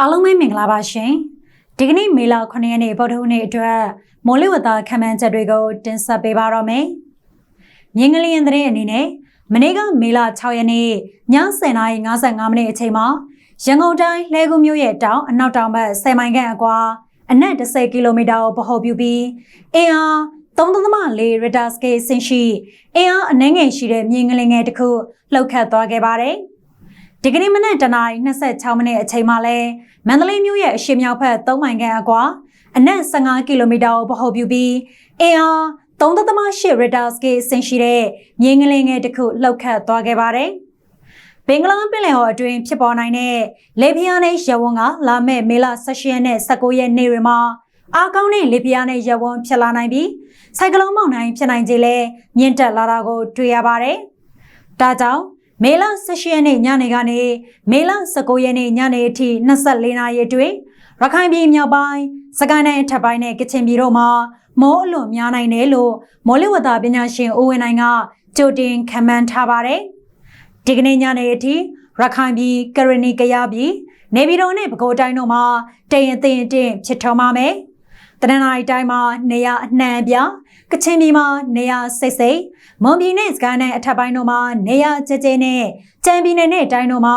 အားလုံးပဲမင်္ဂလာပါရှင်ဒီကနေ့မေလ9ရက်နေ့ဗုဒ္ဓဟူးနေ့အတွက်မိုးလေဝသခန့်မှန်းချက်တွေကိုတင်ဆက်ပေးပါတော့မယ်မြင်းကလေးရင်သတင်းအနေနဲ့မနေ့ကမေလ6ရက်နေ့ည10:55မိနစ်အချိန်မှာရန်ကုန်တိုင်းလှဲကူးမြို့ရဲ့တောင်အနောက်တောင်ဘက်10မိုင်ခန့်အကွာအနက်10ကီလိုမီတာကိုပဟုတ်ပြုပြီးအင်အား3.4 Richter scale ဆင့်ရှိအင်အားအနှဲငယ်ရှိတဲ့မြင်းကလေးငယ်တစ်ခုလှုပ်ခတ်သွားခဲ့ပါတယ်။ ဒီကနေ့မနက်တနာရီ26မိနစ်အချိန်မှာလဲမန္တလေးမြို့ရဲ့အရှေ့မြောက်ဘက်3မိုင်ခန့်အကွာအနက်15ကီလိုမီတာကိုပဟုတ်ပြုပြီးအင်အား3.8 Richter scale ဆင့်ရှိတဲ့မြင်းကလေးငယ်တစ်ခုလှုပ်ခတ်သွားခဲ့ပါတယ်။ဘင်္ဂလားပင်လယ်ဟော်အတွင်းဖြစ်ပေါ်နိုင်တဲ့လေပြင်းအားနဲ့ရဝန်းကလာမဲ့မေလ18ရက်နဲ့19ရက်နေ့တွေမှာအားကောင်းတဲ့လေပြင်းနဲ့ရဝန်းဖြစ်လာနိုင်ပြီးစိုက်ကလုန်းမောင်နှိုင်းဖြစ်နိုင်ခြင်းလဲမြင့်တက်လာတာကိုတွေ့ရပါတယ်။ဒါကြောင့် မေလ18ရက်နေ့ညနေကနေမေလ19ရက်နေ့ညနေအထိ24နာရီအတွင်းရခိုင်ပြည်မြောက်ပိုင်းစကိုင်းတိုင်းအထက်ပိုင်းနဲ့ကချင်ပြည်တို့မှာမိုးအလွန်များနိုင်တယ်လို့မော်လဝသပညာရှင်ဦးဝင်းနိုင်ကကြိုတင်ခန့်မှန်းထားပါတယ်။ဒီကနေ့ညနေအထိရခိုင်ပြည်ကရဏီကရပြည်နေပြည်တော်နဲ့ပဲခူးတိုင်းတို့မှာတရင်တင်တင်ဖြစ်ထွန်းပါမယ်။ တနင်္လာရီတိုင်းမှာနေရအနှံပြကချင်ပြည်မှာနေရစိတ်စိတ်မွန်ပြည်နဲ့စကိုင်းတိုင်းအထက်ပိုင်းတို့မှာနေရကျကျနဲ့ကြံပြည်နယ်နဲ့တိုင်းတို့မှာ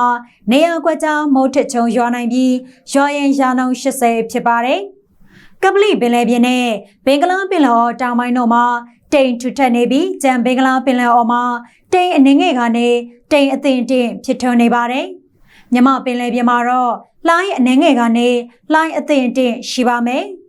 နေရကွက်ကြားမိုးထစ်ချုံရွာနိုင်ပြီးရွာရင်ရာနှုန်း80ဖြစ်ပါတယ်။ကပလီပင်လယ်ပြင်နဲ့ဘင်္ဂလားပင်လယ်အော်တောင်ပိုင်းတို့မှာတိမ်ထူထပ်နေပြီးကြံဘင်္ဂလားပင်လယ်အော်မှာတိမ်အနေငယ်ကနေတိမ်အသင်တင်ဖြစ်ထွန်းနေပါတယ်။မြမပင်လယ်ပြင်မှာတော့လိုင်းအနေငယ်ကနေလိုင်းအသင်တင်ရှိပါမယ်။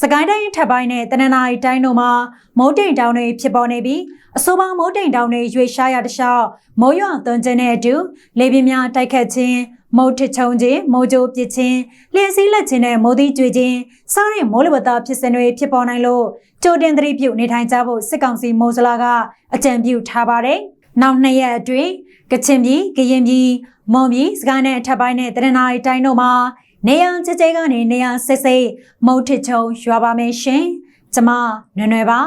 စကိုင်းတိုင်းထပ်ပိုင်းနဲ့တနင်္လာရီတိုင်းတို့မှာမိုးတိမ်တောင်တွေဖြစ်ပေါ်နေပြီးအဆိုပါမိုးတိမ်တောင်တွေရွေရှားရတခြားမိုးရွာသွန်းခြင်းနဲ့အတူလေပြင်းများတိုက်ခတ်ခြင်းမုတ်ထချုံခြင်းမိုးကြိုးပစ်ခြင်းလျှက်စီးလက်ခြင်းနဲ့မိုးသီးကျွေခြင်းစားတဲ့မိုးလေဝသဖြစ်စဉ်တွေဖြစ်ပေါ်နိုင်လို့ကြိုတင်သတိပြုနေထိုင်ကြဖို့စစ်ကောင်စီမိုးစလာကအကြံပြုထားပါတယ်။နောက်နှစ်ရက်အတွင်းကချင်ပြည်ကရင်ပြည်မွန်ပြည်စကိုင်းနဲ့အထက်ပိုင်းနဲ့တရနာရီတိုင်းတို့မှာ နေရချေချေကနေနေရစစ်စစ်မုတ်ထချုံရွာပါမယ်ရှင်။ကျမနွယ်နွယ်ပါ